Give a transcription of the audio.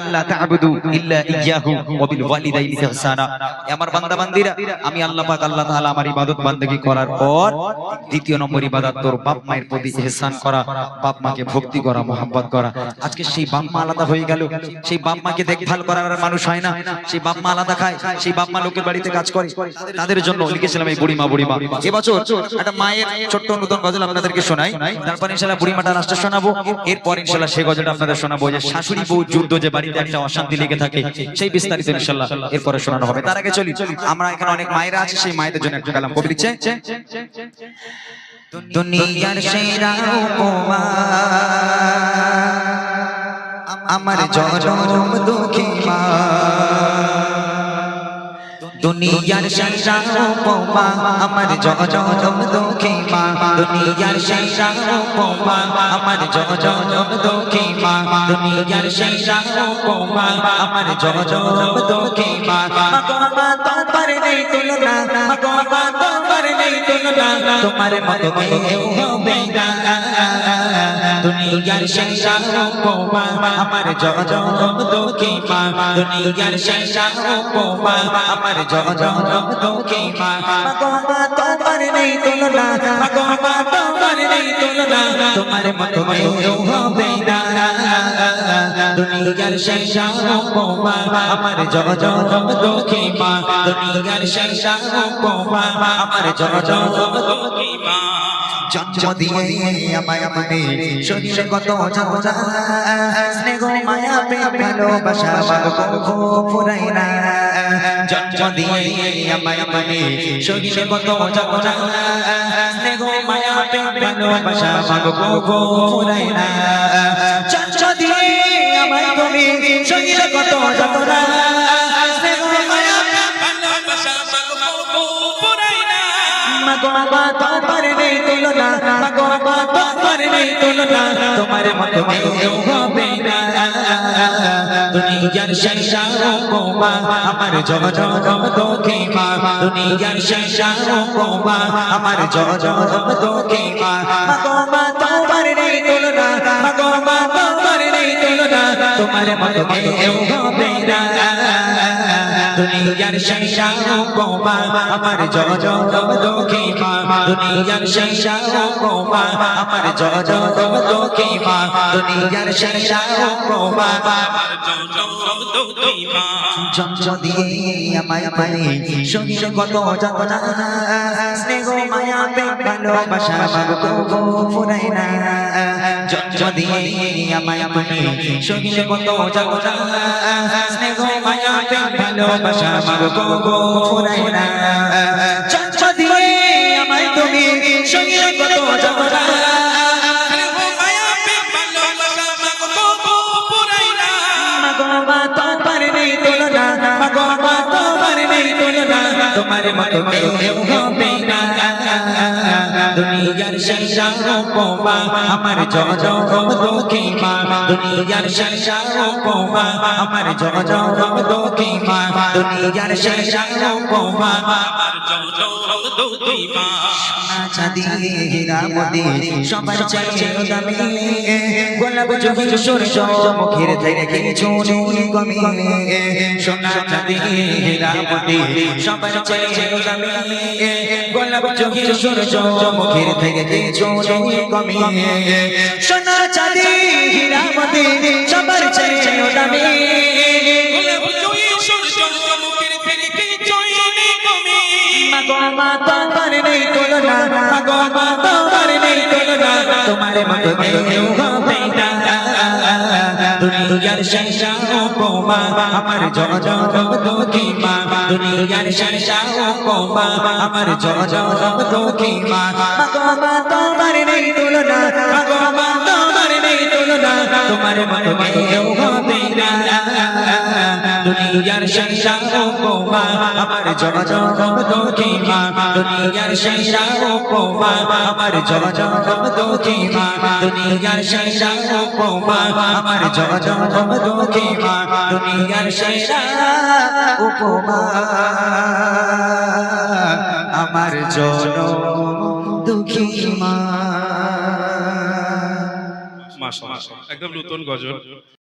আল্লাহ তা'বুদু ইল্লা ইয়াহু ওয়া বিল ওয়ালিদাইনি ইহসানা। আমার বান্দা বান্দিরা, আমি আল্লাহ পাক, আল্লাহ তাআলা আমার ইবাদত বান্দেগী করার পর দ্বিতীয় নম্বর ইবাদত তোর বাপ মায়ের প্রতি ইহসান করা, বাপ মাকে ভক্তি করা, মোহাব্বত করা। আজকে সেই বাপ মা আলাদা হয়ে গেল, সেই বাপ মাকে দেখভাল করার আর মানুষ হয় না। সেই বাপ মা আলাদা খায়, সেই বাপ মা লোকের বাড়িতে কাজ করে। তাদের জন্য লিখেছিলাম এই বুড়িমা বুড়িমা। এবছর একটা মায়ের ছোট্ট নতুন গজল আপনাদেরকে শোনাই। তারপর ইনশাআল্লাহ বুড়িমাটা লাস্টে শোনাবো। এরপর ইনশাআল্লাহ সেই গজলটা আপনাদের শোনাবো। যে শাশুড়ি বউ যুদ্ধ যে বাড়িতে একটা অশান্তি লেগে থাকে সেই বিস্তারিত ইনশাআল্লাহ এরপরে শোনানো হবে। তার আগে চলি আমরা এখানে অনেক মায়েরা আছে সেই মায়েদের জন্য একটা কালাম। কবি দিচ্ছে দুনিয়ার সেরা উপমা আমার জনম দুঃখী মা। দুনিয়ার সেরা উপমা আমার জনম দুঃখী মা। দুনিয়ার সেরা উপমা আমার জনম দুঃখী মা। দুনিয়ার সেরা উপমা আমার জনম দুঃখী মা। মা তোমার নেই তুলনা মা তোমার নেই তুলনা। তোমার মতো কেউ হবে না। দুনিয়ার সেরা উপমা, আমার জনম দুঃখী মা। দুনিয়ার সেরা উপমা, আমার জনম দুঃখী মা। তোমার নেই তুলনা। তোমার নেই তুলনা। তোমার মতো কেউ হবে না। দুনিয়ার সেরা উপমা, আমার জনম দুঃখী মা। দুনিয়ার সেরা উপমা, আমার জনম দুঃখী জন্ম দিয়ে আমায় মানে শরীরে কত যন্ত্রণা স্নেহ, মায়া, প্রেম, ভালোবাসা, মাগো ফুরাই না। জন্ম দিয়ে আমায় মানে শরীরে কত যন্ত্রণা স্নেহ, মায়া, প্রেম, ভালোবাসা, মাগো ফুরাই না। জন্ম দিয়ে আমায় তুমি শরীরে কত মায়া মাগো মাগো তুলনা তোমার নেই তুলনা তোমার মতো কেউ হবে না। দুনিয়ার শেষা উপমা আমার জনম দুঃখী মা দুনিয়ার শেষা উপমা আমার জনম দুঃখী মা মাগো, মা তোমার নেই তুলনা মাগো, মা তোমার নেই তুলনা তোমার মতো কেউ হবে না। দুনিয়ার শেষা উপমা আমার জনম দুঃখী মা, দুনিয়ার শেষা উপমা আমার জনম দুঃখী মা, দুনিয়ার শেষা উপমা আমার জনম দুঃখী মা। জন্ম দিয়ে আমায় মানে শরীর কত যন্ত্রণা। স্নেহ মায়া প্রেম ভালোবাসা মাগো ফুরাই না। জন্ম দিয়ে আমায় মানে শরীর কত যন্ত্রণা। স্নেহ মায়া ভালোবাসা মাগো ফুরাই না জন্ম দিয়ে আমায় তুমি শরীর কত মা তোমার নেই তুলনা। তোমার মতো কেউ হবে না। দুনিয়ার শেষা উপমা আমার জনম দুঃখী মা দুনিয়ার শেষা উপমা আমার জনম দুঃখী মা দুনিয়ার শেষা উপমা সবার চাইছে গোলাপ চোখে সূর্য মুখের থেকে কিছু নেই সোনা চাঁদি হীরা সবার চাইছে গোলাপ চোখে সূর্য মুখের থেকে কিছু নেই সোনা চাঁদি হীরা সবার চাইছে দামি তোমার নেই তুলনা মা তোমার নেই তুলনা। তোমার মতো কেউ হবে না। দুনিয়ার শেষা উপমা, আমার দুঃখী মা দুনিয়ার শেষা উপমা, আমার দুঃখী মা মা তোমার নেই তুলনা, মাগো মা তোমার নেই তুলনা। তোমার মতো কেউ হবে না। দুনিয়ার শেষা উপমা আমার জনম দুঃখী মা দুনিয়ার শেষা উপমা আমার জনম দুঃখী মা দুনিয়ার শেষা উপমা আমার জনম দুঃখী মা দুনিয়ার শেষা উপমা আমার জনম দুঃখী মা একদম নতুন গজল।